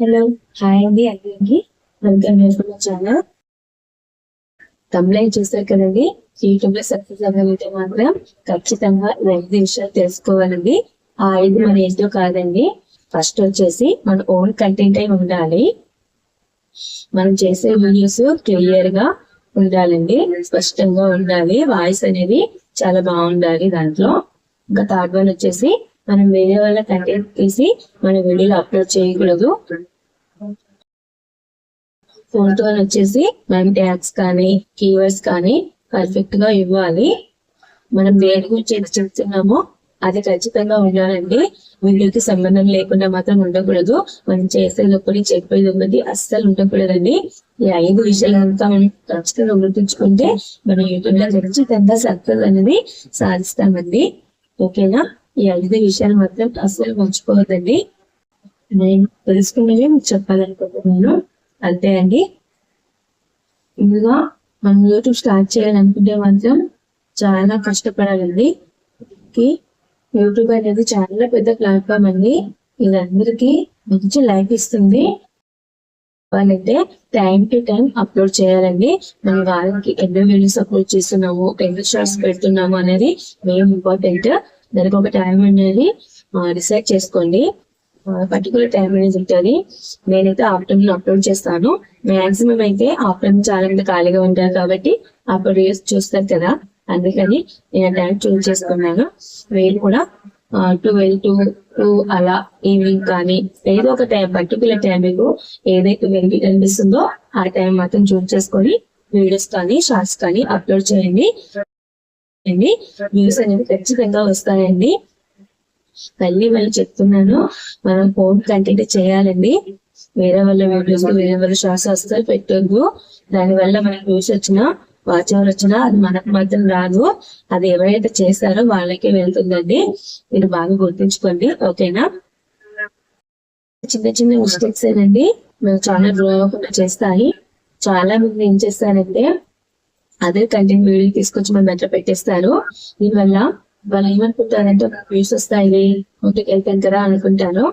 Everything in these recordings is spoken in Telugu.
హలో హాయ్ అండి అందరికి. వెల్కమ్ చేసుకున్న ఛానల్. కంప్లైంట్ చూస్తారు కదండి యూట్యూబ్లో సక్సెస్ అవ్వాలంటే మాత్రం ఖచ్చితంగా ఈ ఐదు విషయాలు తెలుసుకోవాలండి. ఆ ఐదు మన ఏంటో కాదండి. ఫస్ట్ వచ్చేసి మన ఓన్ కంటెంట్ అయి ఉండాలి. మనం చేసే వీడియోస్ క్లియర్గా ఉండాలండి స్పష్టంగా ఉండాలి. వాయిస్ అనేది చాలా బాగుండాలి దాంట్లో. ఇంకా థర్డ్ వన్ వచ్చేసి మనం వేరే వాళ్ళ కంటెంట్ తీసి మన వీడియోలు అప్లోడ్ చేయకూడదు. ఫోన్తో వచ్చేసి మనం ట్యాగ్స్ కానీ కీవర్డ్స్ కానీ పర్ఫెక్ట్గా ఇవ్వాలి. మనం దేని గురించి ఎంత చెప్తున్నామో అది ఖచ్చితంగా ఉండాలండి. వీడియోకి సంబంధం లేకుండా మాత్రం ఉండకూడదు. మనం చేసేది ఒకటి చెప్పేది ఒకటి అస్సలు ఉండకూడదండి. ఈ ఐదు విషయాలంతా మనం ఖచ్చితంగా గుర్తుంచుకుంటే మనం యూట్యూబ్లో ఖచ్చితంగా సక్సెస్ అనేది సాధిస్తామండి. ఓకేనా? ఈ ఐదు విషయాలు మాత్రం అస్సలు మర్చిపోవద్దండి. నేను తెలుసుకున్నవి మీకు చెప్పాలనుకుంటున్నాను. అంతే అండి ముందుగా మనం యూట్యూబ్ స్టార్ట్ చేయాలనుకుంటే మాత్రం చాలా కష్టపడాలండి. యూట్యూబ్ అనేది చాలా పెద్ద ప్లాట్ఫామ్ అండి. ఇది అందరికీ మంచి లైఫ్ ఇస్తుంది. వాళ్ళైతే టైం టు టైం అప్లోడ్ చేయాలండి. మనం వాళ్ళకి ఎన్నో వీడియోస్ అప్లోడ్ చేస్తున్నాము ఎన్నో షార్ట్స్ పెడుతున్నాము అనేది మెయిన్ ఇంపార్టెంట్ దానికి ఒక టైం అనేది డిసైడ్ చేసుకోండి. పర్టికులర్ టైం అనేది ఉంటుంది. నేనైతే ఆఫ్టర్నూన్ అప్లోడ్ చేస్తాను. మాక్సిమం అయితే ఆఫ్టర్నూన్ చాలా మంది ఖాళీగా ఉంటారు కాబట్టి అప్పుడు రీల్స్ చూస్తారు కదా. అందుకని నేను టైం చూస్ చేసుకున్నాను. వీళ్ళు కూడా ట్వెల్వ్ టు టూ అలా ఈవినింగ్ కానీ ఏదో ఒక టైం పర్టికులర్ టైం మీకు ఏదైతే వెళ్ళి కనిపిస్తుందో ఆ టైం మాత్రం చూస్ చేసుకొని వీడియోస్ కానీ షార్ట్స్ కానీ అప్లోడ్ చేయండి. వ్యూస్ అనేది ఖచ్చితంగా వస్తాయండి. మళ్ళీ మళ్ళీ చెప్తున్నాను మనం ఫోన్ కంటెంట్ చేయాలండి. వేరే వాళ్ళ వీడియోస్ వేరే వాళ్ళ శ్వాస వస్తారు పెట్టొద్దు. దాని వల్ల మనకి వ్యూస్ వచ్చినా వాచ్ వచ్చినా అది మనకు మాత్రం రాదు. అది ఎవరైతే చేస్తారో వాళ్ళకే వెళ్తుందండి. మీరు బాగా గుర్తుంచుకోండి ఓకేనా? చిన్న చిన్న మిస్టేక్స్ ఏనండి. మేము చాలా గ్రో అవ్వకుండా చేస్తాయి. చాలా మంది ఏం చేస్తారంటే అదే కంటెంట్ వీడియో తీసుకొచ్చి మన దగ్గర పెట్టేస్తారు. దీనివల్ల వాళ్ళు ఏమనుకుంటారంటే ఒక వ్యూస్ వస్తాయి ముందుకు వెళ్తాను కదా అనుకుంటారు.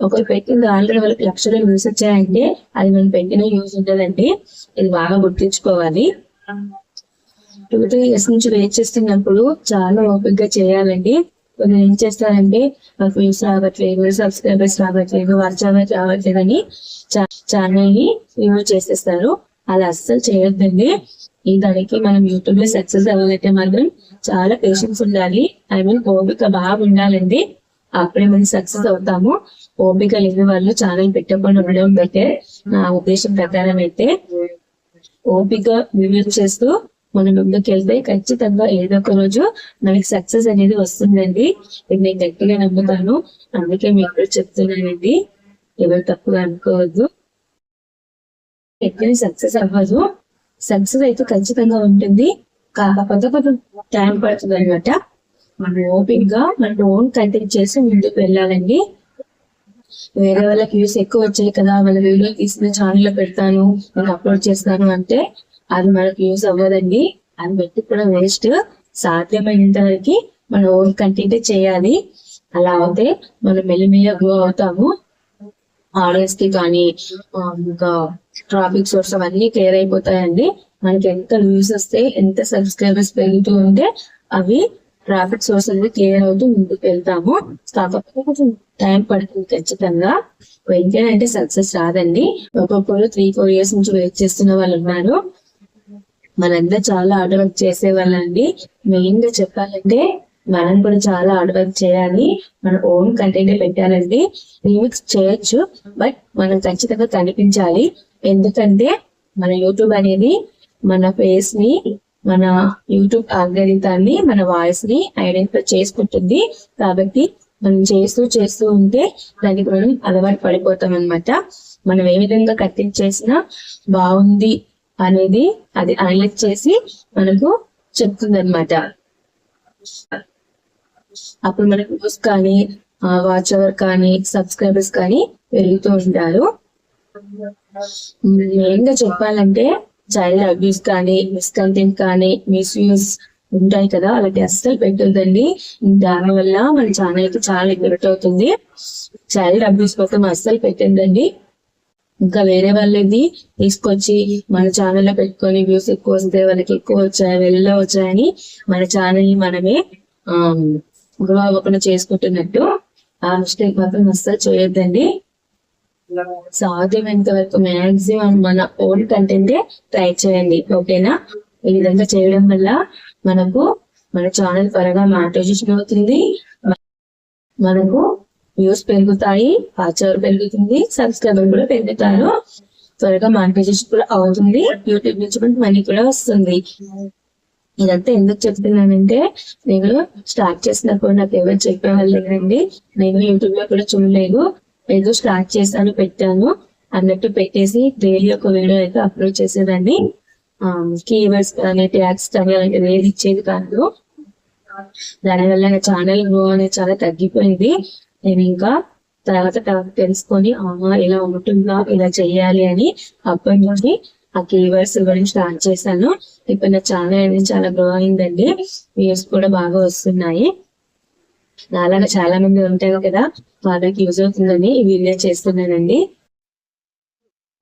ఒకరు పెట్టింది ఆల్రెడీ వాళ్ళకి లక్షలు వ్యూస్ వచ్చాయంటే అది మనం పెట్టిన యూస్ ఉండదండి. ఇది బాగా గుర్తించుకోవాలి. టూ త్రీ ఇయర్స్ నుంచి వెయిట్ చేస్తున్నప్పుడు చాలా ఓపిక గా చేయాలండి. కొందరు ఏం చేస్తారంటే మాకు వ్యూస్ రావట్లేదు సబ్స్క్రైబర్స్ రావట్లేదు వాచ్ రావట్లేదు అని ఛానల్ని రిమూవ్ చేసేస్తారు. అలా అస్సలు చేయొద్దండి. ఈ దానికి మనం యూట్యూబ్లో సక్సెస్ అవ్వాలంటే మాత్రం చాలా పేషెన్స్ ఉండాలి. ఐ మీన్ ఓపిక బాగా ఉండాలండి. అప్పుడే మనం సక్సెస్ అవుతాము. ఓపిక లేని వాళ్ళు చాలా పెట్టకుండా ఉండడం బెటర్ నా ఉద్దేశం ప్రకారం అయితే ఓపిక రివ్యూ చేస్తూ మనం ముందుకు వెళ్తే ఖచ్చితంగా ఏదో ఒక రోజు మనకి సక్సెస్ అనేది వస్తుందండి. ఇది నేను గట్టిగా నమ్ముతాను. అందుకే మీకు కూడా చెప్తున్నానండి. ఎవరు తప్పుగా అనుకోవద్దు. ఎక్కడ సక్సెస్ అవ్వదు. సక్సెస్ అయితే ఖచ్చితంగా ఉంటుంది. కాకపోతే కొంచెం టైం పడుతుంది అనమాట మనం ఓపిక్గా మన ఓన్ కంటెంట్ చేసి ముందుకు వెళ్ళాలండి. వేరే వాళ్ళకి వ్యూస్ ఎక్కువ వచ్చాయి కదా వాళ్ళ వీడియో తీసిన ఛానల్లో పెడతాను నేను అప్లోడ్ చేస్తాను అంటే అది మనకు యూస్ అవ్వదండి. అది పెట్టి కూడా వేస్ట్ సాధ్యమైనంత వరకు మన ఓన్ కంటెంట్ చేయాలి. అలా అయితే మనం మెల్లిమెల్లిగా గ్రో అవుతాము. ఆడియన్స్కి కానీ ఇంకా ట్రాఫిక్ సోర్స్ అవన్నీ క్లియర్ అయిపోతాయండి. మనకి ఎంత వ్యూస్ వస్తే ఎంత సబ్స్క్రైబర్స్ పెరుగుతూ ఉంటే అవి ట్రాఫిక్ సోర్స్ అనేది క్లియర్ అవుతూ ముందుకు వెళ్తాము కాకపోతే కొంచెం టైం పడుతుంది ఖచ్చితంగా. వెంటనే అంటే సక్సెస్ రాదండి. ఒక్కొక్కరు త్రీ ఫోర్ ఇయర్స్ నుంచి వెయిట్ చేస్తున్న వాళ్ళు ఉన్నారు. మనందరూ చాలా హార్డ్ వర్క్ చేసే వాళ్ళండి మెయిన్గా చెప్పాలంటే మనం కూడా చాలా హార్డ్ వర్క్ చేయాలి. మన ఓన్ కంటెంట్ పెట్టాలండి. రీమిక్స్ చేయొచ్చు బట్ మనం ఖచ్చితంగా కనిపించాలి ఎందుకంటే మన యూట్యూబ్ అనేది మన ఫేస్ని మన యూట్యూబ్ ఆగ్రహితాన్ని మన వాయిస్ని ఐడెంటిఫై చేసుకుంటుంది. కాబట్టి మనం చేస్తూ చేస్తూ ఉంటే దానికి మనం అలవాటు పడిపోతాం అనమాట మనం ఏ విధంగా కట్టింగ్ చేసినా బాగుంది అనేది అది హైలైట్ చేసి మనకు చెప్తుంది అనమాట అప్పుడు మనకు వ్యూస్ కానీ వాచ్ అవర్ కానీ సబ్స్క్రైబర్స్ కానీ పెరుగుతూ ఉంటారు. మెయిన్గా చెప్పాలంటే చైల్డ్ అబ్యూస్ కానీ మిస్కంటెంట్ కానీ మిస్యూస్ ఉంటాయి కదా అలాంటి అస్సలు పెట్టొద్దండి. దాని వల్ల మన ఛానల్కి చాలా ఎఫెక్ట్ అవుతుంది. చైల్డ్ అబ్యూస్ కోసం అస్సలు పెట్టండి ఇంకా వేరే వాళ్ళది తీసుకొచ్చి మన ఛానల్లో పెట్టుకొని వ్యూస్ ఎక్కువ వస్తే వాళ్ళకి ఎక్కువ వచ్చాయి వెళ్ళ వచ్చాయని మన ఛానల్ని మనమే గ్రో అవ్వకుండా చేసుకుంటున్నట్టు ఆ మిస్టేక్ మాత్రం అస్సలు చేయొద్దండి. సాధ్యమైనంత వరకు మాక్సిమం మన ఓన్ కంటెంట్ ట్రై చేయండి ఓకేనా ఈ విధంగా చేయడం వల్ల మనకు మన ఛానల్ త్వరగా మానిటైజేషన్ అవుతుంది. మనకు వ్యూస్ పెరుగుతాయి ఆచారం పెరుగుతుంది సబ్స్క్రైబర్ కూడా పెరుగుతారు. త్వరగా మానిటైజేషన్ కూడా అవుతుంది. యూట్యూబ్ నుంచి మనకి మనీ కూడా వస్తుంది. ఇదంతా ఎందుకు చెప్తున్నానంటే నేను స్టార్ట్ చేసినప్పుడు నాకు ఎవరు చెప్పేవాళ్ళు లేదండి నేను యూట్యూబ్లో కూడా చూడలేదు. ఏదో స్టార్ట్ చేశాను పెట్టాను. అన్నట్టు పెట్టేసి డైలీ ఒక వీడియో అయితే అప్లోడ్ చేసేదాన్ని. కీవర్డ్స్ కానీ ట్యాగ్స్ కానీ అలాంటివి ఏది ఇచ్చేది కాదు. దానివల్ల నా ఛానల్ గ్రో అనేది చాలా తగ్గిపోయింది. నేను ఇంకా తర్వాత తర్వాత తెలుసుకొని ఇలా ఉంటుందా? ఇలా చేయాలి అని అప్పటి నుండి ఆ కీవర్డ్స్ గురించి స్టార్ట్ చేశాను. ఇప్పుడు నా ఛానల్ అనేది చాలా గ్రో అయిందండి. వ్యూస్ కూడా బాగా వస్తున్నాయి. నాలాగా చాలా మంది ఉంటారు కదా వాళ్ళకి యూజ్ అవుతుందని ఈ వీడియో చేస్తున్నానండి.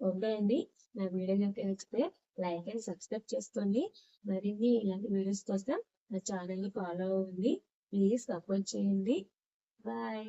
ఓకే అండి నా వీడియో కనుక నచ్చితే లైక్ అండ్ సబ్స్క్రైబ్ చేసుకోండి. మరిన్ని ఇలాంటి వీడియోస్ కోసం నా ఛానల్ ఫాలో అవ్వండి. ప్లీజ్ సపోర్ట్ చేయండి. బాయ్.